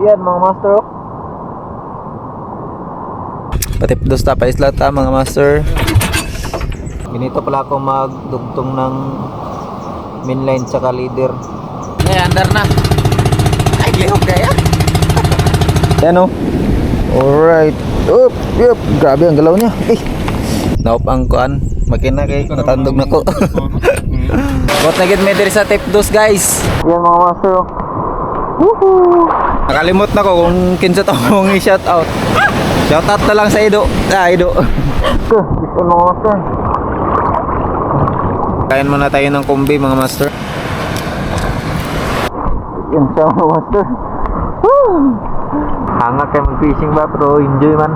Ayan mga master. oh. Patip dos ta pa isla ta mga master. Ganito pala ako magdugtong ng mainline sa leader. Eh, andar na. Ay, lihok kaya. Yan o. Alright. Up, yup. Grabe ang galaw niya. Eh. Naup ang kuan. Makina kay natandog na ko. Bot na gid may diri sa tip dos guys. Yan mga master. oh. Woohoo! Nakalimot na ko kung kinsa to mong i-shout out. Shout out na lang sa Ido. Ah, Ido. Ito, ito mga master. Kain muna tayo ng kumbi mga master. Siya mga master. Woo! Hanga kayo mag-fishing ba pero enjoy man.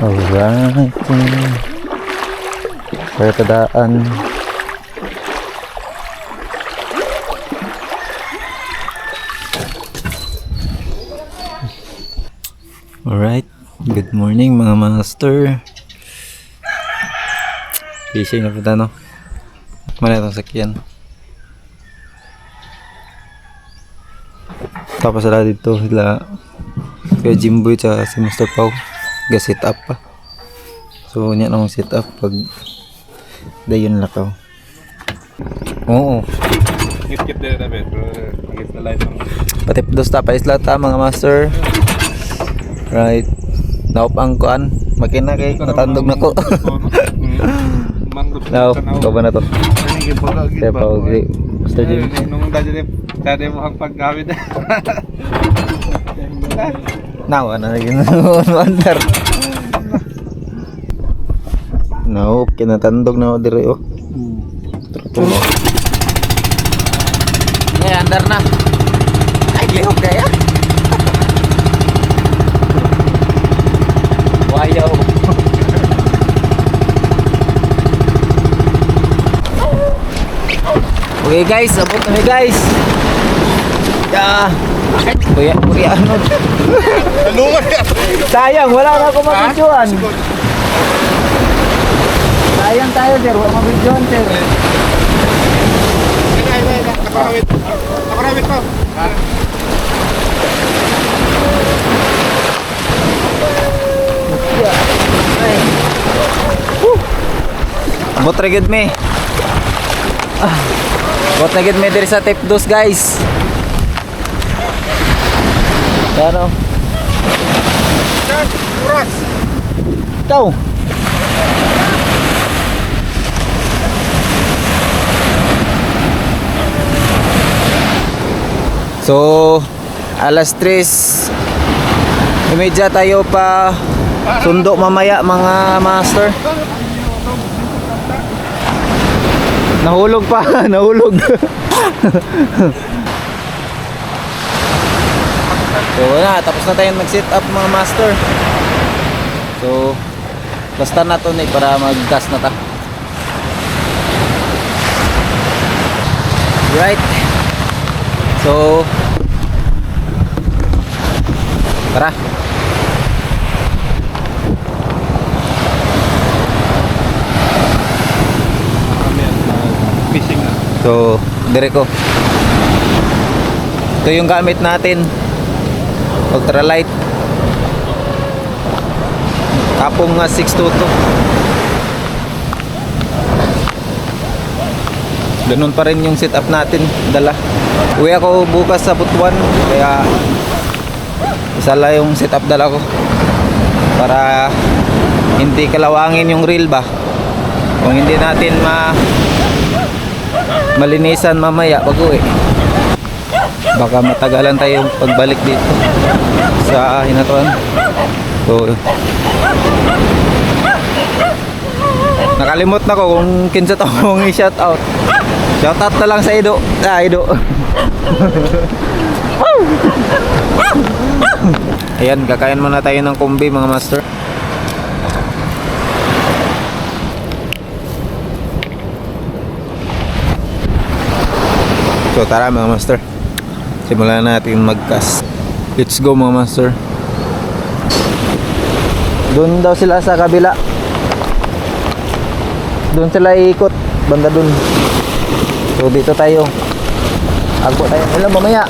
Alright. Kaya tadaan. Alright. Good morning mga master. Fishing na punta no. Mana itong sakyan. Tapos sila dito sila kaya Jimboy sa si Mr. Pau ga sit up pa. So nya nang sit up pag dayon lakaw. Oo. Ngit-ngit din na bet. Ngit na light Patip dos ta pa isla ta mga master. Right. Naup ang kuan. Makina kay natandog na ko. Now, ikaw ba na to? Kaya pa, okay. Mr. Jim. Nung din, dadyo mo ang paggamit. Now, ano na yun? Wonder. No, kinatandog na ako dire oh. Tulo. Eh, andar na. Ay, lihok kaya. Wayaw. Okay guys, abot na guys. Ya. Kuya, kuya ano? Lungan ka! Sayang, wala na akong mabidyoan. Sayang tayo sir, wala mabidyoan sir. Nakarawit. Nakarawit ko. Abot ra gid me. Ah. Gid me diri sa tip dos guys. Ano? Uras! Ikaw. So, alas 3 imedya tayo pa sundo mamaya mga master. Nahulog pa, nahulog. so, wala, tapos na tayong mag-sit up mga master. So, basta na to ni para mag-gas na ta. Right. So, tara. Fishing na. So, dire ko. Ito yung gamit natin. Ultralight. Kapong nga 622. Ganun pa rin yung setup natin, dala. Uwi ako bukas sa Butuan, kaya isa lang yung setup dala ko. Para hindi kalawangin yung reel ba. Kung hindi natin ma malinisan mamaya pag uwi baka matagalan tayong pagbalik dito sa hinatuan so nakalimot na ko kung kinsa to mong i-shout out shout out na lang sa Ido ah Ido ayan kakain muna tayo ng kumbi mga master. So tara mga master. Simulan natin mag-cast. Let's go mga master. Doon daw sila sa kabila. Doon sila iikot. Banda doon. So dito tayo. Agpo tayo nila mamaya.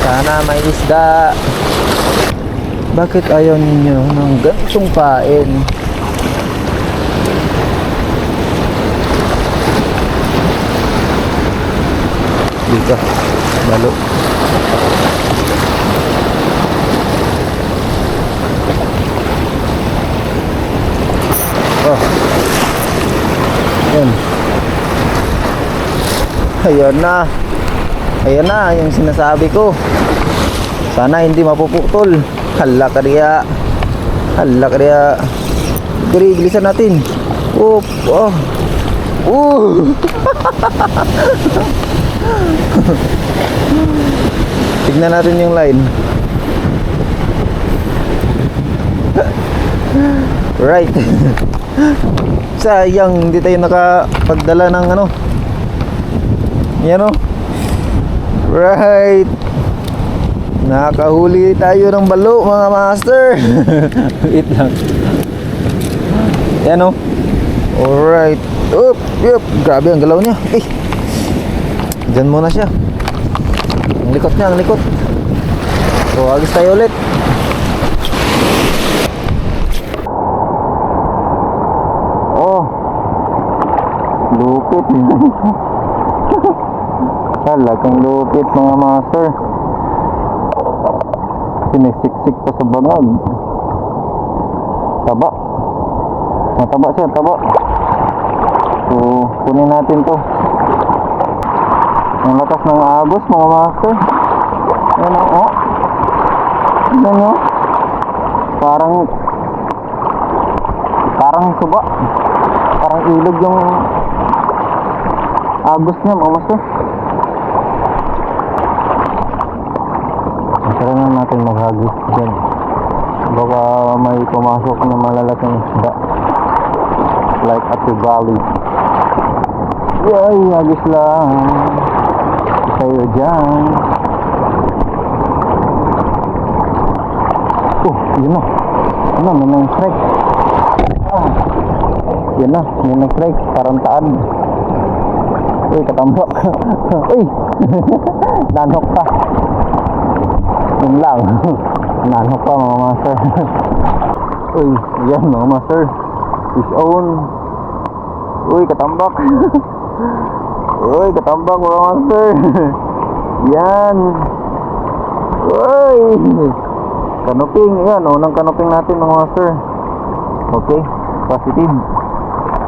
Sana may isda. Bakit ayaw ninyo ng ganitong pain? Dito. Balo. Oh. Yan. Ayun na. Ayun na, yung sinasabi ko. Sana hindi mapuputol. Hala ka riya. Hala ka riya. Diri, bilisan natin. Oop, oh. Uh. Tignan natin yung line. right. Sayang, hindi tayo nakapagdala ng ano. Yan o. Right. Nakahuli tayo ng balo mga master. Wait lang. Yan o. Alright. Up, yup. Grabe ang galaw niya. Eh. Diyan muna siya. Ang likot niya, ang likot. So, agis tayo ulit. Oh. Lupit. Talagang lupit mga master. Sinisiksik pa sa bangag. Taba. Mataba siya, taba. So, kunin natin to. Ang lakas ng agos mga master. Ayan o. Oh. Tignan nyo. Parang parang suba. Parang ilog yung agos niya mga master. Masarap na natin maghagis dyan. Baka may pumasok na malalaking isda. Like at the valley. Yay, agis lang. Sa'yo dyan. Oh, yun na. Ano, may nang strike. Ah, yun na, may nang strike. Parang taan. Uy, katambak. Uy! Nanhok pa. Yun lang. Nanhok pa mga master. Uy, yan mga master. Fish on. Uy, katambak. Uy, katambak mga master. yan. Uy! Kanuping, yan, unang kanuping natin mga master. Okay, positive.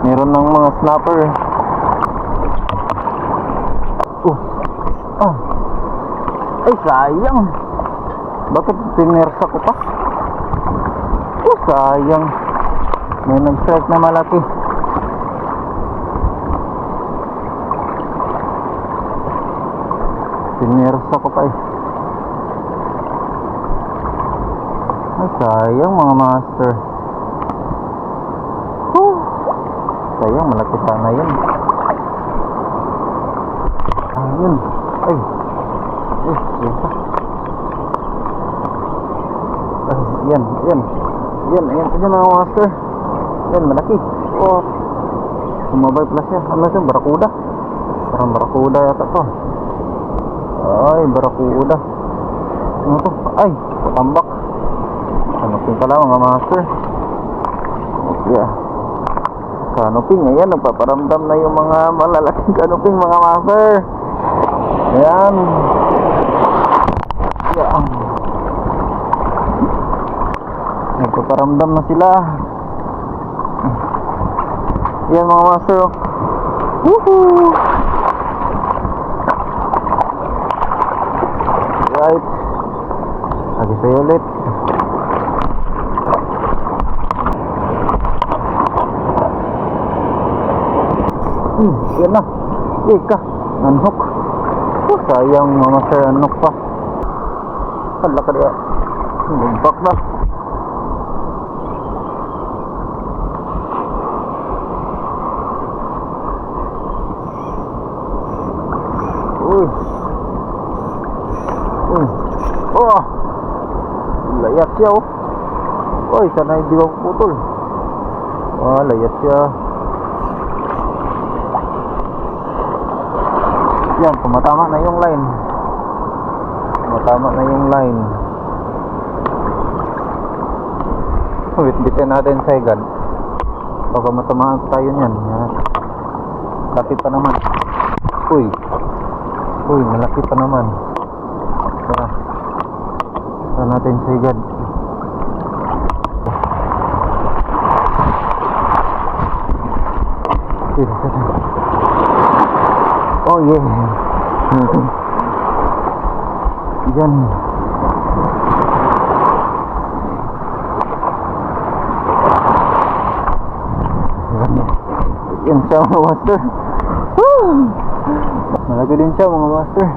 Meron ng mga snapper. Oh, ah. Ay, sayang. Bakit pinersa ko pa? Oh, sayang. May nag-strike na malaki. Pinersa ko pa eh. Ay, sayang mga master. Whew. Sayang, malaki sana yun. Ayun. Ay. Ay, yan pa. Ay, yan, yan. Yan, ayan mga master. Yan, malaki. Oh. Sumabay pala siya. Ano siya, barakuda. Parang barakuda yata to. Ay, barakuda. Ano to? Ay, patambak. Kanuping pala mga master. Yeah. Kanuping, ayan, nagpaparamdam na yung mga malalaking kanuping mga master. Ayan. Ayan. Nagpaparamdam na sila. Ayan mga master. oh. Woohoo! Right. Lagi sa'yo ulit. Hmm, yan na. Ika, nanhok. Oh, sayang mga sir, nanhok pa. Hala ka diya. Bumpak na. Uy. Uy. Oh. Layak siya oh. Uy, sana hindi ko putol. Ah, layas siya. Yan, tumatama na yung line. Tumatama na yung line. Wait, bitin natin sa igad. Baka matamaan tayo niyan. Yan. Laki pa naman. Uy. Uy, malaki pa naman. Tara natin sige. Oh, yeah. Yan. Yan. Siya mga master. Malaki din siya mga master.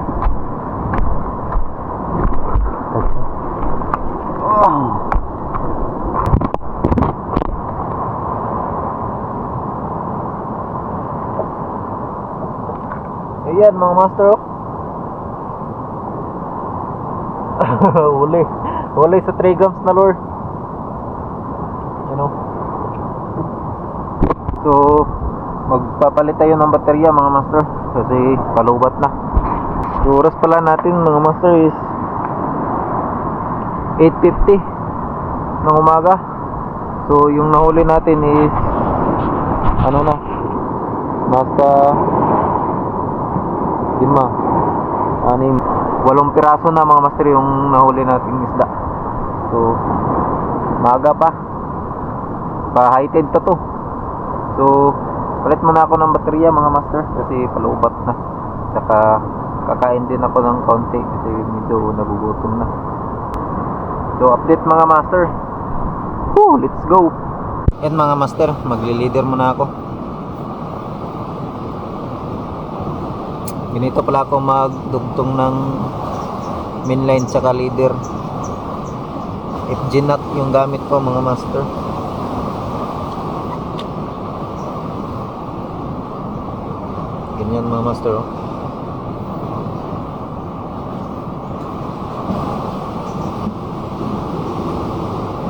Mga master oh. Uli. Uli sa 3 grams na lure. You know. So, magpapalit tayo ng baterya mga master kasi palubat na. So, oras pala natin mga master is 8.50 ng umaga. So, yung nahuli natin is ano na nasa lima. Anim walong piraso na mga master yung nahuli nating isda. So maaga pa. Pa high tide pa to. So palit muna ako ng baterya mga master kasi palubat na. Saka kakain din ako ng konti kasi medyo nagugutom na. So update mga master. Woo, let's go. Yan mga master magli-leader muna ako Ganito pala ako magdugtong ng mainline tsaka leader. FG nut yung gamit ko mga master. Ganyan mga master oh.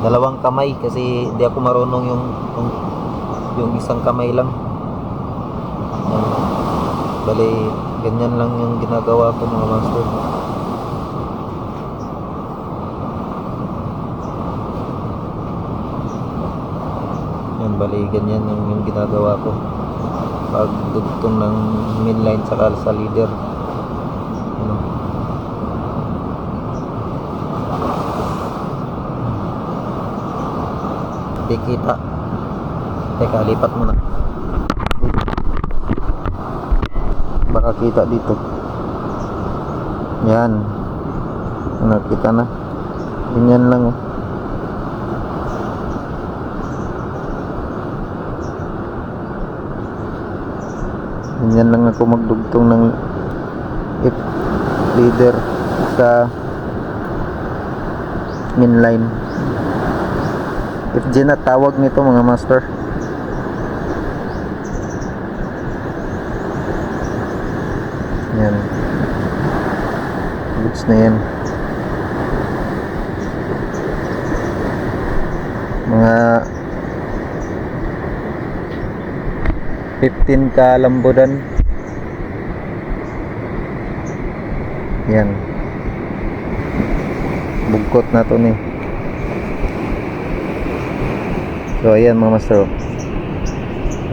Dalawang kamay kasi hindi ako marunong yung yung, yung isang kamay lang. Bali, ganyan lang yung ginagawa ko mga master. Yan, bali, ganyan yung, yung ginagawa ko. Pag dugtong ng mainline sa sa leader. Ano? Di kita. Teka, lipat muna. Baka kita dito. Yan. Ano kita na. Ganyan lang oh. Ganyan lang ako magdugtong ng if leader sa mainline. If na tawag nito mga master Yan. Goods na. Mga 15 ka lambudan. Yan. Bugkot na to ni. So ayan mga master.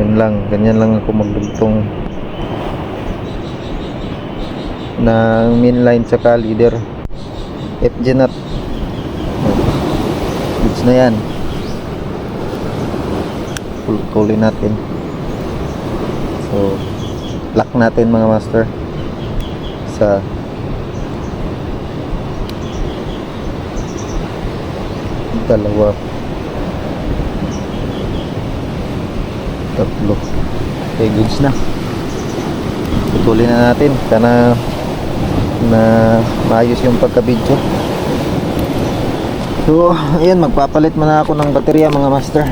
Yan lang, ganyan lang ako magdugtong ng mainline tsaka leader FG nut goods na yan. Pulpulin natin. So lock natin mga master sa dalawa. Tatlo. Okay goods na. Putulin na natin. Sana na maayos yung pagka-video. So ayan magpapalit muna ako ng baterya mga master.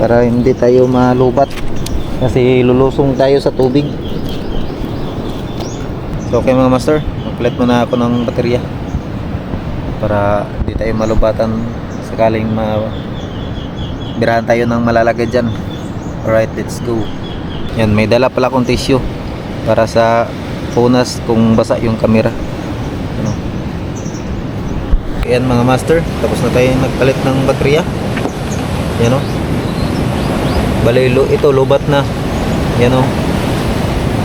Para hindi tayo malubat. Kasi lulusong tayo sa tubig. So okay mga master magpalit muna ako ng baterya. Para hindi tayo malubatan. Sakaling ma birahan tayo ng malalagay dyan. Alright, let's go. Yan, may dala pala akong tissue. Para sa punas kung basa yung camera. Ano? Ayan mga master, tapos na tayo nagpalit ng baterya. Yan o. Bali, lo, ito lubat na. Yan o.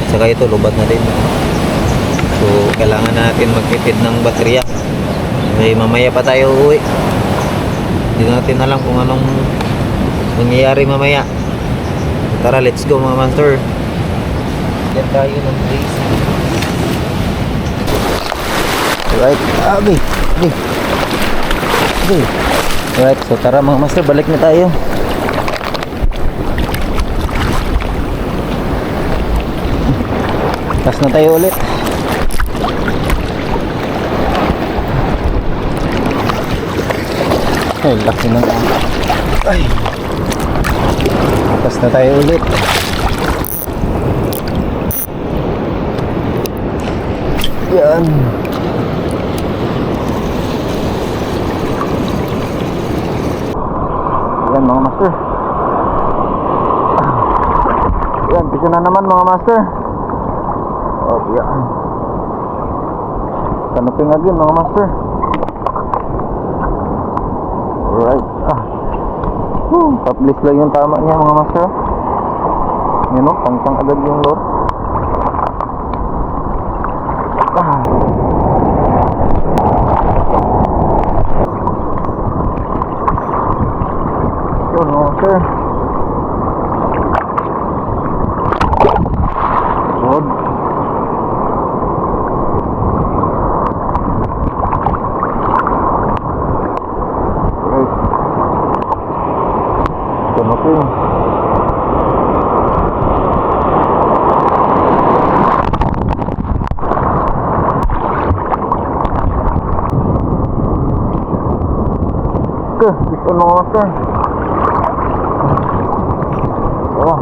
Saka ito lubat na din. So, kailangan natin magtipid ng baterya. Kasi mamaya pa tayo uuwi. Hindi natin alam kung anong mangyayari mamaya. Tara, let's go mga master. Yan tayo ng place. Right, abi. Abi. Abi. Right, so tara mga master, balik na tayo. Tas na tayo ulit. Ay, laki ng Ay. Tas na tayo ulit. Yan. Yan mga master. Yan, pisa na naman mga master. Oh, yan. Kanuping again mga master. Alright. Ah. Taplis lang yung tama niya mga master. Yan o, pangtang agad yung load. Ah. Yun mga master. Load. Right. Kanuping. Ke, ito na nga sir. Oh.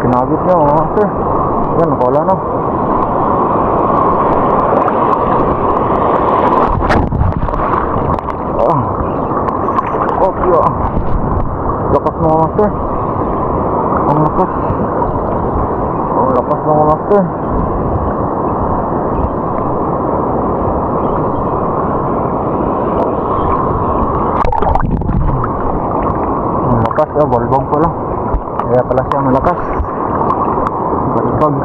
Kinagit niya mga sir. Yan, wala na. Ah. Yeah. Lakas mo mga sir. Ang lakas. Ang lakas ng master. Ang lakas, ah, pala. Kaya pala siya malakas. Balbog.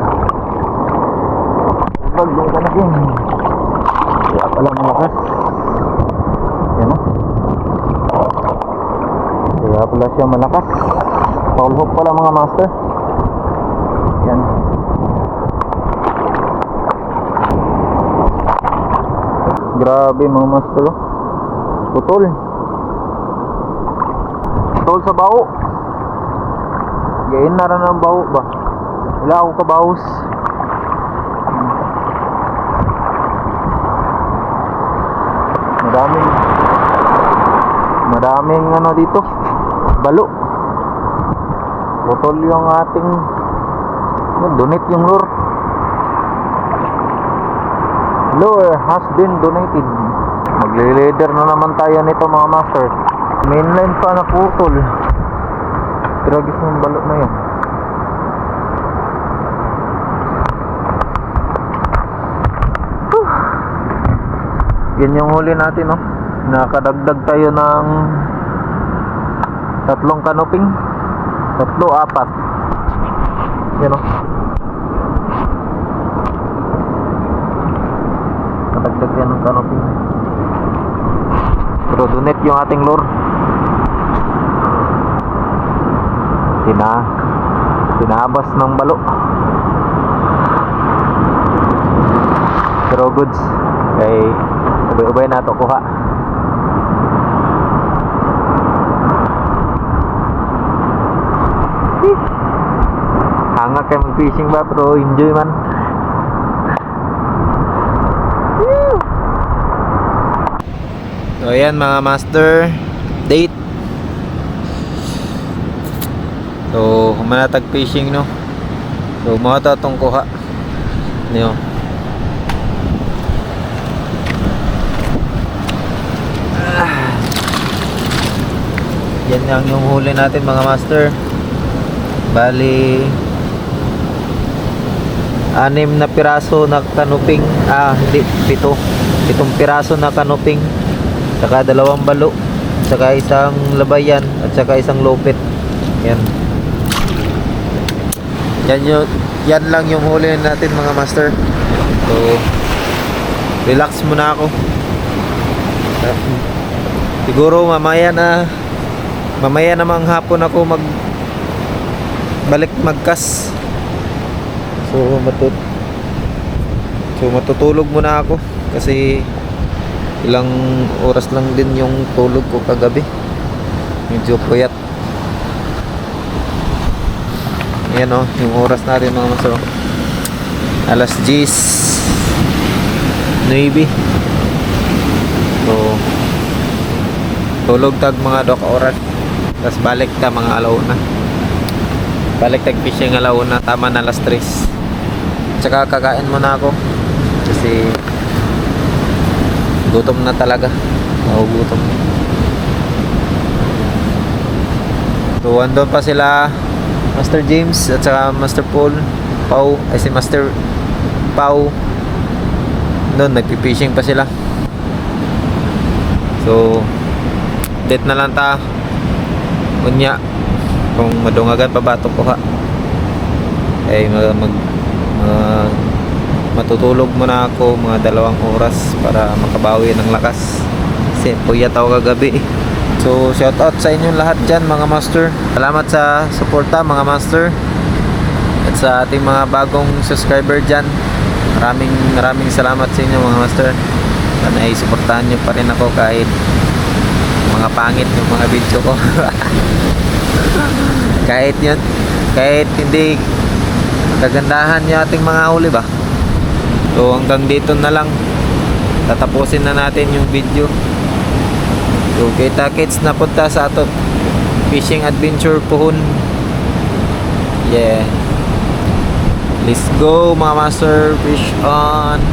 Balbog yung kanagin. Kaya pala malakas. Yan o. Kaya pala siya malakas. Foul hook pala mga master. Yan. Grabe mga master. oh. Putol. Putol sa bao. Gain na rin ang bao ba? Wala ako kabaos. Madaming madaming ano dito balo. Putol yung ating yun, donate yung lure. Lure has been donated. Magle-leader na naman tayo nito mga master. Mainline pa na putol. Tragis ng balo na yun. Whew. yan yung huli natin no nakadagdag tayo ng tatlong kanoping tatlo apat yan o Nadagdag yan ng canopy. Pero donate yung ating lure. Tina, tinabas ng balo. Pero goods. Kay ubay-ubay na to kuha. Angat kayo mag-fishing ba pero enjoy man. So ayan mga master, date. So humanatag fishing no. So mga to kuha. Niyo. Ah. Yan ang yung huli natin mga master. Bali anim na piraso na kanuping, ah hindi, pito. Pitong piraso na kanuping, saka dalawang balo, saka isang labayan, at saka isang lopit. Yan. Yan yun, yan lang yung huli natin mga master. So, relax muna ako. Siguro mamaya na mamaya namang hapon ako mag balik magkas. So matut So matutulog muna ako kasi ilang oras lang din yung tulog ko kagabi. Medyo puyat. Ayan o, yung oras natin mga maso. Alas 10. 9. So, tulog tag mga dok oras. Tapos balik ta mga alauna. Balik tag fishing alauna. Tama na alas 3. Tsaka kakain muna ako. Kasi gutom na talaga. Nagugutom. So, andun pa sila Master James at saka Master Paul Pau, ay si Master Pau doon nagpipishing pa sila so date na lang ta unya kung madungagan pa ba ito ko ha ay mag, matutulog muna ako mga dalawang oras para makabawi ng lakas kasi puyat ako kagabi. So, shout out sa inyong lahat dyan mga master. Salamat sa suporta mga master. At sa ating mga bagong subscriber dyan. Maraming maraming salamat sa inyo mga master. Sana ay suportahan nyo pa rin ako kahit mga pangit yung mga video ko. kahit yun. Kahit hindi kagandahan yung ating mga huli ba. So hanggang dito na lang. Tatapusin na natin yung video. So, kita kits na punta sa ato fishing adventure puhon. Yeah. Let's go mga master fish on.